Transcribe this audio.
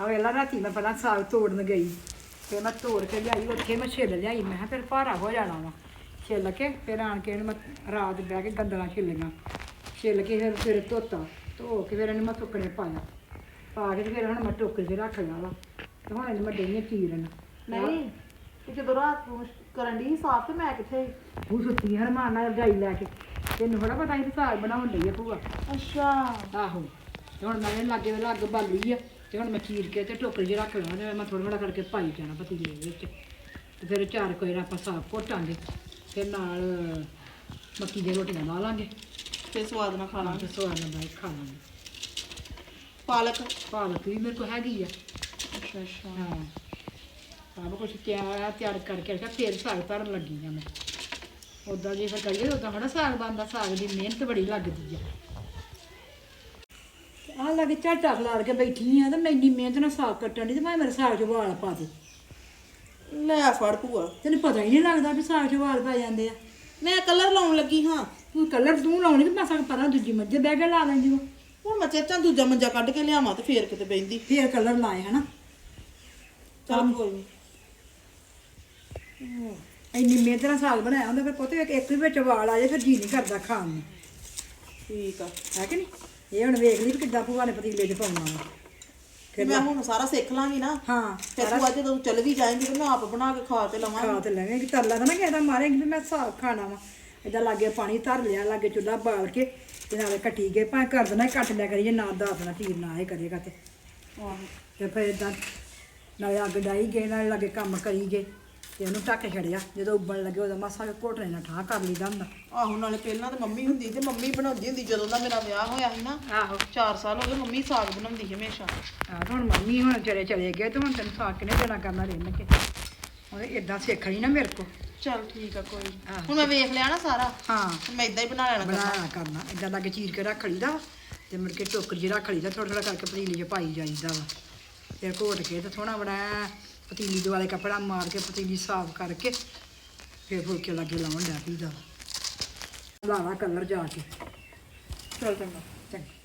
ਆ ਵੇਲਾ ਰਾਤੀ ਮੈਂ ਪਹਿਲਾਂ ਸਾਗ ਤੋੜਨ ਗਈ ਫਿਰ ਮੈਂ ਤੋੜ ਕੇ ਲਿਆਈ ਉੱਥੇ ਮੈਂ ਛਿੱਲ ਲਿਆਈ ਮੈਂ ਕਿਹਾ ਫਿਰ ਭਾਰਾ ਹੋ ਜਾਣਾ ਵਾ। ਛਿੱਲ ਕੇ ਫਿਰ ਆਣ ਕੇ ਇਹਨੂੰ ਮੈਂ ਰਾਤ ਬਹਿ ਕੇ ਗੰਦਲਾਂ ਛਿੱਲੀਆਂ ਛਿੱਲ ਕੇ ਫਿਰ ਫਿਰ ਧੋਤਾ ਧੋ ਕੇ ਫਿਰ ਇਹਨੂੰ ਮੈਂ ਸੁੱਕਣੇ ਪਾਇਆ। ਪਾ ਕੇ ਤੇ ਫਿਰ ਹੁਣ ਮੈਂ ਟੋਕਰੀ 'ਚ ਰੱਖ ਲਿਆ ਵਾ ਤੇ ਹੁਣ ਇਹਨੂੰ ਮੈਂ ਡਈਆਂ ਚੀਰਨ। ਨਹੀਂ ਤੇ ਜਦੋਂ ਰਾਤ ਨੂੰ ਕਰਨ ਦੀ ਸਾਫ਼ ਤੇ ਮੈਂ ਕਿੱਥੇ ਉਹ ਸੁੱਤੀ ਹਰਮਾਨ ਨਾਲ ਰਜਾਈ ਲੈ ਕੇ ਤੈਨੂੰ ਥੋੜਾ ਪਤਾ ਸੀ ਸਾਗ ਬਣਾਉਣ ਲਈ ਆ ਭੂਆ। ਅੱਛਾ। ਆਹੋ ਤੇ ਹੁਣ ਮੈਂ ਲਾਗੇ ਵੇਲੇ ਅੱਗ ਬਾਲੀ ਆ। ਤੇ ਹੁਣ ਮੈਂ ਚੀਰ ਕੇ ਤੇ ਟੋਕਰੀ 'ਚ ਰੱਖ ਲਵਾਂ ਤੇ ਮੈਂ ਥੋੜਾ ਥੋੜਾ ਕਰਕੇ ਪਾਈ ਜਾਣਾ ਪਤੀਲੇ ਦੇ ਵਿੱਚ। ਤੇ ਫਿਰ ਚਾਰ ਕੋਈ ਆਪਾਂ ਸਾਗ ਘੋਟਾਂਗੇ ਫਿਰ ਨਾਲ ਮੱਕੀ ਦੀਆਂ ਰੋਟੀਆਂ ਲਾ ਲਾਂਗੇ। ਫੇਰ ਸਵਾਦ ਨਾਲ ਖਾਣਾ ਤੇ ਸਵਾਦ ਨਾਲ ਬਾਈ ਖਾ ਲਾਂਗੇ। ਪਾਲਕ? ਪਾਲਕ ਵੀ ਮੇਰੇ ਕੋਲ ਹੈਗੀ ਆ। ਅੱਛਾ ਅੱਛਾ। ਹਾਂ। ਸਭ ਕੁਝ ਤਿਆਰ ਤਿਆਰ ਕਰਕੇ ਰੱਖਿਆ ਫਿਰ ਸਾਗ ਧਰਨ ਲੱਗੀ ਆ ਮੈਂ। ਉਦਾਂ ਜੇ ਫਿਰ ਕਰੀਏ ਉਦਾਂ ਹਣਾ ਸਾਗ ਬਣਦਾ ਸਾਗ ਦੀ ਮਿਹਨਤ ਬੜੀ ਲੱਗਦੀ ਆ। ਆ ਲੱਗੇ ਝਾਟਾ ਖਲਾਰ ਕੇ ਬੈਠੀ ਆ ਤੇ ਮੈਂ ਇੰਨੀ ਮਿਹਨਤ ਨਾਲ ਸਾਗ ਕੱਟਣ ਦੀ ਤੇ ਮੈਂ ਮੇਰੇ ਸਾਗ 'ਚ ਵਾਲ ਪਾ ਦੇ। ਲੈ ਫੜ ਭੂਆ। ਤੈਨੂੰ ਪਤਾ ਹੀ ਨਹੀਂ ਲੱਗਦਾ ਵੀ ਸਾਗ 'ਚ ਵਾਲ ਪੈ ਜਾਂਦੇ ਆ। ਮੈਂ ਕਲਰ ਲਾਉਣ ਲੱਗੀ ਹਾਂ। ਤੂੰ ਕਲਰ ਤੂੰ ਲਾਉਣੀ ਤੇ ਮੈਂ ਸਾਗ ਪਰਾਂ ਦੂਜੀ ਮੱਝੇ ਬਹਿ ਕੇ ਲਾ ਲੈਂਦੀ ਵਾ। ਹੁਣ ਮੈਂ ਚੇਚਾਂ ਦੂਜਾ ਮੰਜਾ ਕੱਢ ਕੇ ਲਿਆਵਾਂ ਤੇ ਫੇਰ ਕਿਤੇ ਬੈਂਦੀ ਫੇਰ ਕਲਰ ਲਾਏ ਹਨਾ। ਚੱਲ ਕੋਈ ਨਹੀਂ ਇੰਨੀ ਮਿਹਨਤ ਨਾਲ ਸਾਗ ਬਣਾਇਆ ਹੁੰਦਾ ਫਿਰ ਪੁੱਤ ਇੱਕ ਇੱਕ ਵੀ ਵਿੱਚ ਵਾਲ ਆ ਜਾਏ ਫਿਰ ਜੀ ਨਹੀਂ ਕਰਦਾ ਖਾਣ ਨੂੰ। ਠੀਕ ਆ। ਹੈ ਕਿ ਨਹੀਂ? ਇਹ ਹੁਣ ਵੇਖ ਲਈ ਵੀ ਕਿੱਦਾਂ ਭੂਆ ਨੇ ਪਤੀਲੇ 'ਚ ਪਾਉਣਾ ਵਾ। ਤੇ ਮੈਂ ਹੁਣ ਸਾਰਾ ਸਿੱਖ ਲਾਂਗੀ ਨਾ। ਹਾਂ ਫਿਰ ਤੂੰ ਅੱਜ ਜਦੋਂ ਚੱਲ ਵੀ ਜਾਏਂਗੀ ਤੇ ਮੈਂ ਆਪ ਬਣਾ ਕੇ ਖਾ ਤੇ ਲਵਾਂ ਖਾ ਤੇ ਲੈਵੇਂ ਕਿ ਤਰਲਾ ਤਾਂ ਨਾ ਕਿਸੇ ਦਾ ਮਾਰੇਂਗੀ ਵੀ ਮੈਂ ਸਾਗ ਖਾਣਾ ਵਾ। ਏਦਾਂ ਲਾਗੇ ਪਾਣੀ ਧਰ ਲਿਆ ਲਾਗੇ ਚੁੱਲ੍ਹਾ ਬਾਲ ਕੇ ਤੇ ਨਾਲੇ ਕੱਟੀ ਗਏ। ਭਾਵੇਂ ਕਰ ਦੇਣਾ ਕੱਟ ਲਿਆ ਕਰੀਏ ਨਾ ਦਾਦਣਾ ਤੀਰ ਨਾ ਇਹ ਕਰੇਗਾ ਤੇ। ਆਹੋ। ਤੇ ਫਿਰ ਏਦਾਂ ਨਾਲੇ ਅੱਗ ਡਾਈ ਗਏ ਨਾਲੇ ਲਾਗੇ ਕੰਮ ਕਰੀ ਗਏ। ਤੇ ਉਹਨੂੰ ਢੱਕ ਛੜਿਆ ਜਦੋਂ ਉੱਬਣ ਲੱਗੇ ਉਹਦਾ ਮਾਸਾ ਕੁ ਘੋਟਣੇ ਨਾਲ ਠਾਹ ਕਰ ਲਈਦਾ ਹੁੰਦਾ। ਆਹੋ ਨਾਲੇ ਪਹਿਲਾਂ ਤੇ ਮੰਮੀ ਹੁੰਦੀ ਤੇ ਮੰਮੀ ਬਣਾਉਂਦੀ ਹੁੰਦੀ ਜਦੋਂ ਦਾ ਮੇਰਾ ਵਿਆਹ ਹੋਇਆ ਸੀ ਨਾ। ਆਹੋ। 4 ਸਾਲ ਹੋ ਗਏ ਮੰਮੀ ਸਾਗ ਬਣਾਉਂਦੀ ਸੀ ਹਮੇਸ਼ਾ। ਆ ਹੁਣ ਮੰਮੀ ਹੁਣ ਚਲੇ ਚਲੇ ਗਏ ਤੇ ਹੁਣ ਤੈਨੂੰ ਸਾਗ ਕਿਨੇ ਦੇਣਾ ਕਰਨਾ ਰਹਿਣ ਕੇ ਹੁਣ ਇਦਾਂ ਸਿੱਖ ਲਈ ਨਾ ਮੇਰੇ ਕੋ ਚੱਲ ਠੀਕ ਆ ਕੋਈ ਨੀ। ਆਹੋ। ਹੁਣ ਮੈਂ ਵੇਖ ਲਿਆ ਨਾ ਸਾਰਾ। ਹਾਂ। ਤੇ ਮੈਂ ਇਦਾਂ ਹੀ ਬਣਾ ਲੈਣਾ ਕਰਨਾ। ਬਣਾਇਆ ਕਰਨਾ। ਇਦਾਂ ਲੱਗੇ ਚੀਰ ਕੇ ਰੱਖ ਲਈਦਾ ਤੇ ਮੁੜ ਕੇ ਟੋਕਰੀ 'ਚ ਰੱਖ ਲਈਦਾ ਥੋੜਾ ਥੋੜਾ ਕਰਕੇ ਪਤੀਲੀ 'ਚ ਪਾਈ ਜਾਈਦਾ ਵਾ। ਫਿਰ ਘੋਟ ਕੇ ਤੇ ਥੋੜਾ ਬੜਾ ਪਤੀਲੀ ਦੁਆਲੇ ਕੱਪੜਾ ਮਾਰ ਕੇ ਪਤੀਲੀ ਸਾਫ਼ ਕਰਕੇ ਫਿਰ ਫੁਲਕੇ ਲਾਗੇ ਲਾਉਣ ਡਿਆ ਪੀਦਾ ਲਾਵਾ ਕਲਰ ਜਾ ਕੇ। ਚਲ ਚੰਗਾ ਚੰਗਾ।